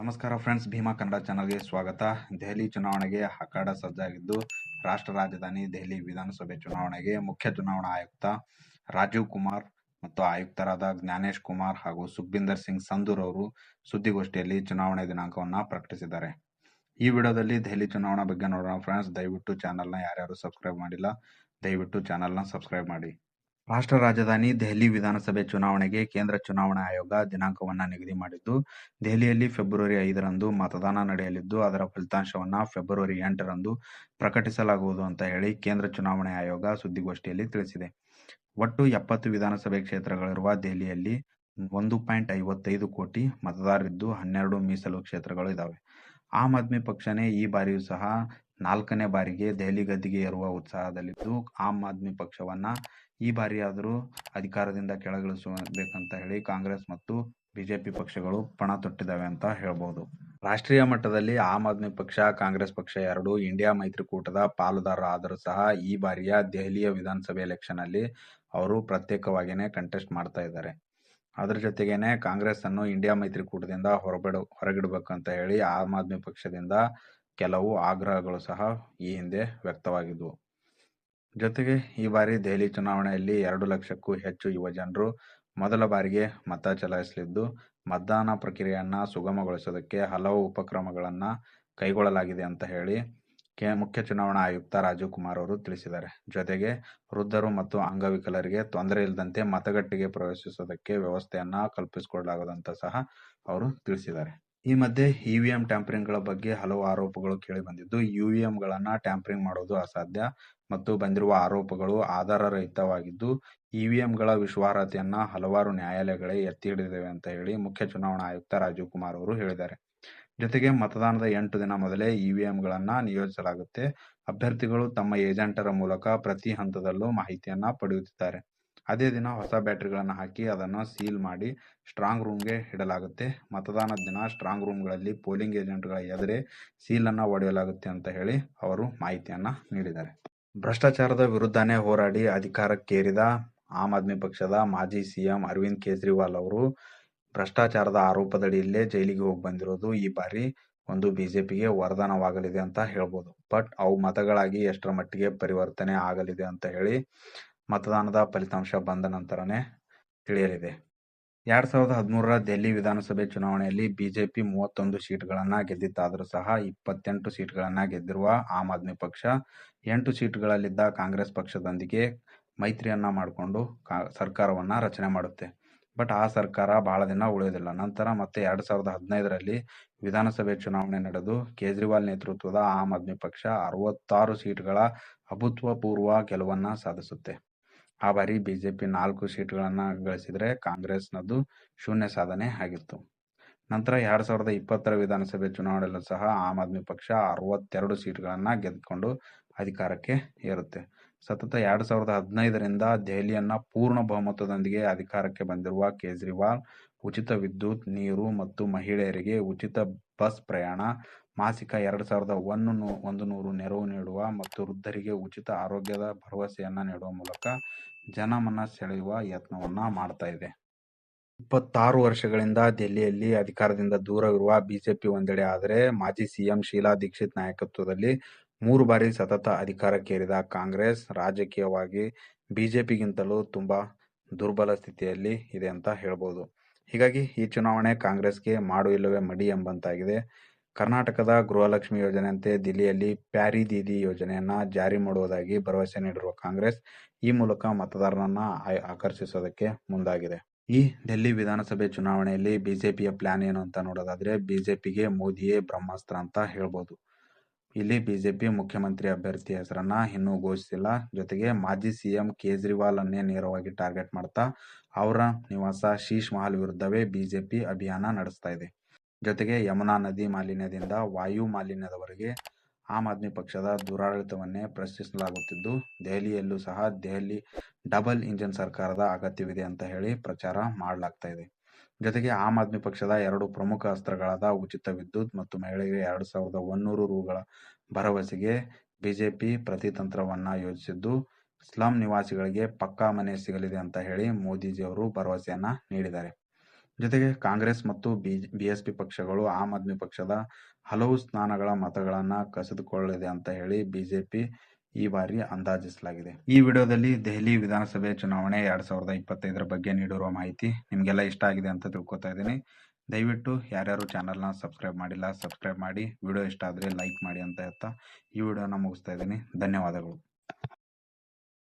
ನಮಸ್ಕಾರ ಫ್ರೆಂಡ್ಸ್ ಭೀಮಾ ಕನ್ನಡ ಚಾನಲ್ಗೆ ಸ್ವಾಗತ. ದೆಹಲಿ ಚುನಾವಣೆಗೆ ಅಖಾಡ ಸಜ್ಜಾಗಿದ್ದು, ರಾಷ್ಟ್ರ ರಾಜಧಾನಿ ದೆಹಲಿ ವಿಧಾನಸಭೆ ಚುನಾವಣೆಗೆ ಮುಖ್ಯ ಚುನಾವಣಾ ಆಯುಕ್ತ ರಾಜೀವ್ ಕುಮಾರ್ ಮತ್ತು ಆಯುಕ್ತರಾದ ಜ್ಞಾನೇಶ್ ಕುಮಾರ್ ಹಾಗೂ ಸುಖ್ಬಿಂದರ್ ಸಿಂಗ್ ಸಂಧೂರ್ ಅವರು ಸುದ್ದಿಗೋಷ್ಠಿಯಲ್ಲಿ ಚುನಾವಣೆ ದಿನಾಂಕವನ್ನು ಪ್ರಕಟಿಸಿದ್ದಾರೆ. ಈ ವಿಡಿಯೋದಲ್ಲಿ ದೆಹಲಿ ಚುನಾವಣಾ ಬಗ್ಗೆ ನೋಡೋಣ ಫ್ರೆಂಡ್ಸ್ ದಯವಿಟ್ಟು ಚಾನಲ್ನ ಯಾರ್ಯಾರು ಸಬ್ಸ್ಕ್ರೈಬ್ ಮಾಡಿಲ್ಲ, ದಯವಿಟ್ಟು ಚಾನಲ್ನ ಸಬ್ಸ್ಕ್ರೈಬ್ ಮಾಡಿ. ರಾಷ್ಟ್ರ ರಾಜಧಾನಿ ದೆಹಲಿ ವಿಧಾನಸಭೆ ಚುನಾವಣೆಗೆ ಕೇಂದ್ರ ಚುನಾವಣಾ ಆಯೋಗ ದಿನಾಂಕವನ್ನು ನಿಗದಿ ಮಾಡಿದ್ದು, ದೆಹಲಿಯಲ್ಲಿ ಫೆಬ್ರವರಿ ಐದರಂದು ಮತದಾನ ನಡೆಯಲಿದ್ದು, ಅದರ ಫಲಿತಾಂಶವನ್ನು ಫೆಬ್ರವರಿ ಎಂಟರಂದು ಪ್ರಕಟಿಸಲಾಗುವುದು ಅಂತ ಹೇಳಿ ಕೇಂದ್ರ ಚುನಾವಣಾ ಆಯೋಗ ಸುದ್ದಿಗೋಷ್ಠಿಯಲ್ಲಿ ತಿಳಿಸಿದೆ. ಒಟ್ಟು ಎಪ್ಪತ್ತು ವಿಧಾನಸಭೆ ಕ್ಷೇತ್ರಗಳಿರುವ ದೆಹಲಿಯಲ್ಲಿ ಒಂದು ಪಾಯಿಂಟ್ ಐವತ್ತೈದು ಕೋಟಿ ಮತದಾರರಿದ್ದು, ಹನ್ನೆರಡು ಮೀಸಲು ಕ್ಷೇತ್ರಗಳು ಇದ್ದಾವೆ ಆಮ್ ಆದ್ಮಿ ಪಕ್ಷನೇ ಈ ಬಾರಿಯೂ ಸಹ ನಾಲ್ಕನೇ ಬಾರಿಗೆ ದೆಹಲಿ ಗದ್ದಿಗೆ ಏರುವ ಉತ್ಸಾಹದಲ್ಲಿದ್ದು, ಆಮ್ ಆದ್ಮಿ ಪಕ್ಷವನ್ನ ಈ ಬಾರಿಯಾದರೂ ಅಧಿಕಾರದಿಂದ ಕೆಳಗಿಳಿಸಬೇಕಂತ ಹೇಳಿ ಕಾಂಗ್ರೆಸ್ ಮತ್ತು ಬಿಜೆಪಿ ಪಕ್ಷಗಳು ಪಣ ತೊಟ್ಟಿದ್ದಾವೆ ಅಂತ ಹೇಳ್ಬೋದು. ರಾಷ್ಟ್ರೀಯ ಮಟ್ಟದಲ್ಲಿ ಆಮ್ ಆದ್ಮಿ ಪಕ್ಷ, ಕಾಂಗ್ರೆಸ್ ಪಕ್ಷ ಎರಡು ಇಂಡಿಯಾ ಮೈತ್ರಿಕೂಟದ ಪಾಲುದಾರ ಆದರೂ ಸಹ ಈ ಬಾರಿಯ ದೆಹಲಿಯ ವಿಧಾನಸಭೆ ಎಲೆಕ್ಷನ್ ಅಲ್ಲಿ ಅವರು ಪ್ರತ್ಯೇಕವಾಗಿಯೇ ಕಂಟೆಸ್ಟ್ ಮಾಡ್ತಾ ಇದ್ದಾರೆ. ಅದ್ರ ಜೊತೆಗೇನೆ ಕಾಂಗ್ರೆಸ್ ಅನ್ನು ಇಂಡಿಯಾ ಮೈತ್ರಿಕೂಟದಿಂದ ಹೊರಬಿಡ, ಹೊರಗಿಡಬೇಕಂತ ಹೇಳಿ ಆಮ್ ಆದ್ಮಿ ಪಕ್ಷದಿಂದ ಕೆಲವು ಆಗ್ರಹಗಳು ಸಹ ಈ ಹಿಂದೆ ವ್ಯಕ್ತವಾಗಿದ್ವು. ಜೊತೆಗೆ ಈ ಬಾರಿ ದೆಹಲಿ ಚುನಾವಣೆಯಲ್ಲಿ ಎರಡು ಲಕ್ಷಕ್ಕೂ ಹೆಚ್ಚು ಯುವಜನರು ಮೊದಲ ಬಾರಿಗೆ ಮತ ಚಲಾಯಿಸಲಿದ್ದು, ಮತದಾನ ಪ್ರಕ್ರಿಯೆಯನ್ನು ಸುಗಮಗೊಳಿಸೋದಕ್ಕೆ ಹಲವು ಉಪಕ್ರಮಗಳನ್ನು ಕೈಗೊಳ್ಳಲಾಗಿದೆ ಅಂತ ಹೇಳಿ ಕೆ ಮುಖ್ಯ ಚುನಾವಣಾ ಆಯುಕ್ತ ರಾಜೀವ್ ಕುಮಾರ್ ಅವರು ತಿಳಿಸಿದ್ದಾರೆ. ಜೊತೆಗೆ ವೃದ್ಧರು ಮತ್ತು ಅಂಗವಿಕಲರಿಗೆ ತೊಂದರೆ ಇಲ್ಲದಂತೆ ಮತಗಟ್ಟೆಗೆ ಪ್ರವೇಶಿಸೋದಕ್ಕೆ ವ್ಯವಸ್ಥೆಯನ್ನು ಕಲ್ಪಿಸಿಕೊಡಲಾಗುವುದಂತ ಸಹ ಅವರು ತಿಳಿಸಿದ್ದಾರೆ. ಈ ಮಧ್ಯೆ ಇವಿಎಂ ಟ್ಯಾಂಪರಿಂಗ್ಗಳ ಬಗ್ಗೆ ಹಲವು ಆರೋಪಗಳು ಕೇಳಿಬಂದಿದ್ದು ಇವಿಎಂಗಳನ್ನು ಟ್ಯಾಂಪರಿಂಗ್ ಮಾಡೋದು ಅಸಾಧ್ಯ ಮತ್ತು ಬಂದಿರುವ ಆರೋಪಗಳು ಆಧಾರರಹಿತವಾಗಿದ್ದು ಇವಿಎಂಗಳ ವಿಶ್ವಾಸಾರ್ಹತೆಯನ್ನು ಹಲವಾರು ನ್ಯಾಯಾಲಯಗಳೇ ಎತ್ತಿ ಹಿಡಿದಿವೆ ಅಂತ ಹೇಳಿ ಮುಖ್ಯ ಚುನಾವಣಾ ಆಯುಕ್ತ ರಾಜೀವ್ ಕುಮಾರ್ ಅವರು ಹೇಳಿದ್ದಾರೆ. ಜೊತೆಗೆ ಮತದಾನದ ಎಂಟು ದಿನ ಮೊದಲೇ ಇವಿಎಂಗಳನ್ನ ನಿಯೋಜಿಸಲಾಗುತ್ತೆ. ಅಭ್ಯರ್ಥಿಗಳು ತಮ್ಮ ಏಜೆಂಟರ ಮೂಲಕ ಪ್ರತಿ ಹಂತದಲ್ಲೂ ಮಾಹಿತಿಯನ್ನ ಪಡೆಯುತ್ತಿದ್ದಾರೆ. ಅದೇ ದಿನ ಹೊಸ ಬ್ಯಾಟ್ರಿಗಳನ್ನು ಹಾಕಿ ಅದನ್ನು ಸೀಲ್ ಮಾಡಿ ಸ್ಟ್ರಾಂಗ್ ರೂಮ್ಗೆ ಇಡಲಾಗುತ್ತೆ. ಮತದಾನದ ದಿನ ಸ್ಟ್ರಾಂಗ್ ರೂಮ್ಗಳಲ್ಲಿ ಪೋಲಿಂಗ್ ಏಜೆಂಟ್ಗಳ ಎದುರೇ ಸೀಲನ್ನು ಒಡೆಯಲಾಗುತ್ತೆ ಅಂತ ಹೇಳಿ ಅವರು ಮಾಹಿತಿಯನ್ನು ನೀಡಿದ್ದಾರೆ. ಭ್ರಷ್ಟಾಚಾರದ ವಿರುದ್ಧನೇ ಹೋರಾಡಿ ಅಧಿಕಾರಕ್ಕೇರಿದ ಆಮ್ ಆದ್ಮಿ ಪಕ್ಷದ ಮಾಜಿ ಸಿಎಂ ಅರವಿಂದ್ ಕೇಜ್ರಿವಾಲ್ ಅವರು ಭ್ರಷ್ಟಾಚಾರದ ಆರೋಪದಡಿಯಲ್ಲೇ ಜೈಲಿಗೆ ಹೋಗಿ ಬಂದಿರೋದು ಈ ಬಾರಿ ಒಂದು ಬಿಜೆಪಿಗೆ ವರದಾನವಾಗಲಿದೆ ಅಂತ ಹೇಳ್ಬೋದು. ಬಟ್ ಅವು ಮತಗಳಾಗಿ ಎಷ್ಟರ ಮಟ್ಟಿಗೆ ಪರಿವರ್ತನೆ ಆಗಲಿದೆ ಅಂತ ಹೇಳಿ ಮತದಾನದ ಫಲಿತಾಂಶ ಬಂದ ನಂತರನೇ ತಿಳಿಯಲಿದೆ. ಎರಡ್ ಸಾವಿರದ ಹದಿಮೂರರ ದೆಹಲಿ ವಿಧಾನಸಭೆ ಚುನಾವಣೆಯಲ್ಲಿ ಬಿಜೆಪಿ ಮೂವತ್ತೊಂದು ಸೀಟ್ಗಳನ್ನ ಗೆದ್ದಿತ್ತಾದರೂ ಸಹ ಇಪ್ಪತ್ತೆಂಟು ಸೀಟ್ಗಳನ್ನ ಗೆದ್ದಿರುವ ಆಮ್ ಆದ್ಮಿ ಪಕ್ಷ ಎಂಟು ಸೀಟ್ಗಳಲ್ಲಿದ್ದ ಕಾಂಗ್ರೆಸ್ ಪಕ್ಷದೊಂದಿಗೆ ಮೈತ್ರಿಯನ್ನ ಮಾಡಿಕೊಂಡು ಸರ್ಕಾರವನ್ನ ರಚನೆ ಮಾಡುತ್ತೆ. ಬಟ್ ಆ ಸರ್ಕಾರ ಬಹಳ ದಿನ ಉಳಿಯೋದಿಲ್ಲ. ನಂತರ ಮತ್ತೆ ಎರಡ್ ಸಾವಿರದ ಹದಿನೈದರಲ್ಲಿ ವಿಧಾನಸಭೆ ಚುನಾವಣೆ ನಡೆದು ಕೇಜ್ರಿವಾಲ್ ನೇತೃತ್ವದ ಆಮ್ ಆದ್ಮಿ ಪಕ್ಷ ಅರವತ್ತಾರು ಸೀಟ್ಗಳ ಅಭೂತಪೂರ್ವ ಗೆಲುವನ್ನ ಸಾಧಿಸುತ್ತೆ. ಆ ಬಾರಿ ಬಿಜೆಪಿ ನಾಲ್ಕು ಸೀಟ್ಗಳನ್ನ ಗಳಿಸಿದರೆ ಕಾಂಗ್ರೆಸ್ನದ್ದು ಶೂನ್ಯ ಸಾಧನೆ ಆಗಿತ್ತು. ನಂತರ ಎರಡ್ ಸಾವಿರದ ಇಪ್ಪತ್ತರ ವಿಧಾನಸಭೆ ಚುನಾವಣೆಯಲ್ಲೂ ಸಹ ಆಮ್ ಆದ್ಮಿ ಪಕ್ಷ ಅರವತ್ತೆರಡು ಸೀಟ್ಗಳನ್ನ ಗೆದ್ದುಕೊಂಡು ಅಧಿಕಾರಕ್ಕೆ ಏರುತ್ತೆ. ಸತತ ಎರಡ್ ಸಾವಿರದ ಹದಿನೈದರಿಂದ ದೆಹಲಿಯನ್ನ ಪೂರ್ಣ ಬಹುಮತದೊಂದಿಗೆ ಅಧಿಕಾರಕ್ಕೆ ಬಂದಿರುವ ಕೇಜ್ರಿವಾಲ್, ಉಚಿತ ವಿದ್ಯುತ್, ನೀರು ಮತ್ತು ಮಹಿಳೆಯರಿಗೆ ಉಚಿತ ಬಸ್ ಪ್ರಯಾಣ, ಮಾಸಿಕ ಎರಡು ಸಾವಿರದ ಒಂದು ನೂ, ಒಂದು ನೂರು ನೆರವು ನೀಡುವ ಮತ್ತು ವೃದ್ಧರಿಗೆ ಉಚಿತ ಆರೋಗ್ಯದ ಭರವಸೆಯನ್ನ ನೀಡುವ ಮೂಲಕ ಜನಮನ ಸೆಳೆಯುವ ಯತ್ನವನ್ನ ಮಾಡ್ತಾ ಇದೆ. ಇಪ್ಪತ್ತಾರು ವರ್ಷಗಳಿಂದ ದೆಹಲಿಯಲ್ಲಿ ಅಧಿಕಾರದಿಂದ ದೂರವಿರುವ ಬಿಜೆಪಿ ಒಂದೆಡೆ ಆದರೆ ಮಾಜಿ ಸಿಎಂ ಶೀಲಾ ದೀಕ್ಷಿತ್ ನಾಯಕತ್ವದಲ್ಲಿ ಮೂರು ಬಾರಿ ಸತತ ಅಧಿಕಾರಕ್ಕೇರಿದ ಕಾಂಗ್ರೆಸ್ ರಾಜಕೀಯವಾಗಿ ಬಿಜೆಪಿಗಿಂತಲೂ ತುಂಬಾ ದುರ್ಬಲ ಸ್ಥಿತಿಯಲ್ಲಿ ಇದೆ ಅಂತ ಹೇಳ್ಬೋದು. ಹೀಗಾಗಿ ಈ ಚುನಾವಣೆ ಕಾಂಗ್ರೆಸ್ಗೆ ಮಾಡು ಇಲ್ಲವೇ ಮಡಿ ಎಂಬಂತಾಗಿದೆ. ಕರ್ನಾಟಕದ ಗೃಹಲಕ್ಷ್ಮಿ ಯೋಜನೆಯಂತೆ ದಿಲ್ಲಿಯಲ್ಲಿ ಪ್ಯಾರಿ ದೀದಿ ಯೋಜನೆಯನ್ನ ಜಾರಿ ಮಾಡುವುದಾಗಿ ಭರವಸೆ ನೀಡಿರುವ ಕಾಂಗ್ರೆಸ್, ಈ ಮೂಲಕ ಮತದಾರರನ್ನ ಆಕರ್ಷಿಸೋದಕ್ಕೆ ಮುಂದಾಗಿದೆ. ಈ ಡೆಲ್ಲಿ ವಿಧಾನಸಭೆ ಚುನಾವಣೆಯಲ್ಲಿ ಬಿಜೆಪಿಯ ಪ್ಲಾನ್ ಏನು ಅಂತ ನೋಡೋದಾದ್ರೆ, ಬಿಜೆಪಿಗೆ ಮೋದಿಯೇ ಬ್ರಹ್ಮಾಸ್ತ್ರ ಅಂತ ಹೇಳ್ಬೋದು. ಇಲ್ಲಿ ಬಿಜೆಪಿ ಮುಖ್ಯಮಂತ್ರಿ ಅಭ್ಯರ್ಥಿ ಹೆಸರನ್ನ ಇನ್ನೂ ಘೋಷಿಸಿಲ್ಲ. ಜೊತೆಗೆ ಮಾಜಿ ಸಿಎಂ ಕೇಜ್ರಿವಾಲ್ ಅನ್ನೇ ನೇರವಾಗಿ ಟಾರ್ಗೆಟ್ ಮಾಡ್ತಾ ಅವರ ನಿವಾಸ ಶೀಶ್ ಮಹಲ್ ವಿರುದ್ಧವೇ ಬಿಜೆಪಿ ಅಭಿಯಾನ ನಡೆಸ್ತಾ ಇದೆ. ಜೊತೆಗೆ ಯಮುನಾ ನದಿ ಮಾಲಿನ್ಯದಿಂದ ವಾಯು ಮಾಲಿನ್ಯದವರೆಗೆ ಆಮ್ ಆದ್ಮಿ ಪಕ್ಷದ ದುರಾಡಳಿತವನ್ನೇ ಪ್ರಶ್ನಿಸಲಾಗುತ್ತಿದ್ದು, ದೆಹಲಿಯಲ್ಲೂ ಸಹ ದೆಹಲಿ ಡಬಲ್ ಇಂಜಿನ್ ಸರ್ಕಾರದ ಅಗತ್ಯವಿದೆ ಅಂತ ಹೇಳಿ ಪ್ರಚಾರ ಮಾಡಲಾಗ್ತಾ ಇದೆ. ಜೊತೆಗೆ ಆಮ್ ಆದ್ಮಿ ಪಕ್ಷದ ಎರಡು ಪ್ರಮುಖ ಅಸ್ತ್ರಗಳಾದ ಉಚಿತ ವಿದ್ಯುತ್ ಮತ್ತು ಮಹಿಳೆಯರಿಗೆ ಎರಡು ಸಾವಿರದ ಒಂದೂರು ರುಗಳ ಭರವಸೆಗೆ ಬಿಜೆಪಿ ಪ್ರತಿತಂತ್ರವನ್ನ ಯೋಜಿಸಿದ್ದು, ಸ್ಲಂ ನಿವಾಸಿಗಳಿಗೆ ಪಕ್ಕಾ ಮನೆ ಸಿಗಲಿದೆ ಅಂತ ಹೇಳಿ ಮೋದಿಜಿಯವರು ಭರವಸೆಯನ್ನ ನೀಡಿದ್ದಾರೆ. ಜೊತೆಗೆ ಕಾಂಗ್ರೆಸ್ ಮತ್ತು ಬಿಎಸ್ಪಿ ಪಕ್ಷಗಳು ಆಮ್ ಆದ್ಮಿ ಪಕ್ಷದ ಹಲವು ಸ್ಥಾನಗಳ ಮತಗಳನ್ನ ಕಸಿದುಕೊಳ್ಳಲಿದೆ ಅಂತ ಹೇಳಿ ಬಿಜೆಪಿ ಈ ಬಾರಿ ಅಂದಾಜಿಸಲಾಗಿದೆ. ಈ ವಿಡಿಯೋದಲ್ಲಿ ದೆಹಲಿ ವಿಧಾನಸಭೆ ಚುನಾವಣೆ ಎರಡ್ ಸಾವಿರದ ಇಪ್ಪತ್ತೈದರ ಬಗ್ಗೆ ನೀಡಿರುವ ಮಾಹಿತಿ ನಿಮಗೆಲ್ಲ ಇಷ್ಟ ಆಗಿದೆ ಅಂತ ತಿಳ್ಕೊತಾ ಇದ್ದೀನಿ. ದಯವಿಟ್ಟು ಯಾರ್ಯಾರು ಚಾನಲ್ನ ಸಬ್ಸ್ಕ್ರೈಬ್ ಮಾಡಿಲ್ಲ ಸಬ್ಸ್ಕ್ರೈಬ್ ಮಾಡಿ. ವಿಡಿಯೋ ಇಷ್ಟ ಆದರೆ ಲೈಕ್ ಮಾಡಿ ಅಂತ ಹೇಳ್ತಾ ಈ ವಿಡಿಯೋನ ಮುಗಿಸ್ತಾ ಇದ್ದೀನಿ. ಧನ್ಯವಾದಗಳು.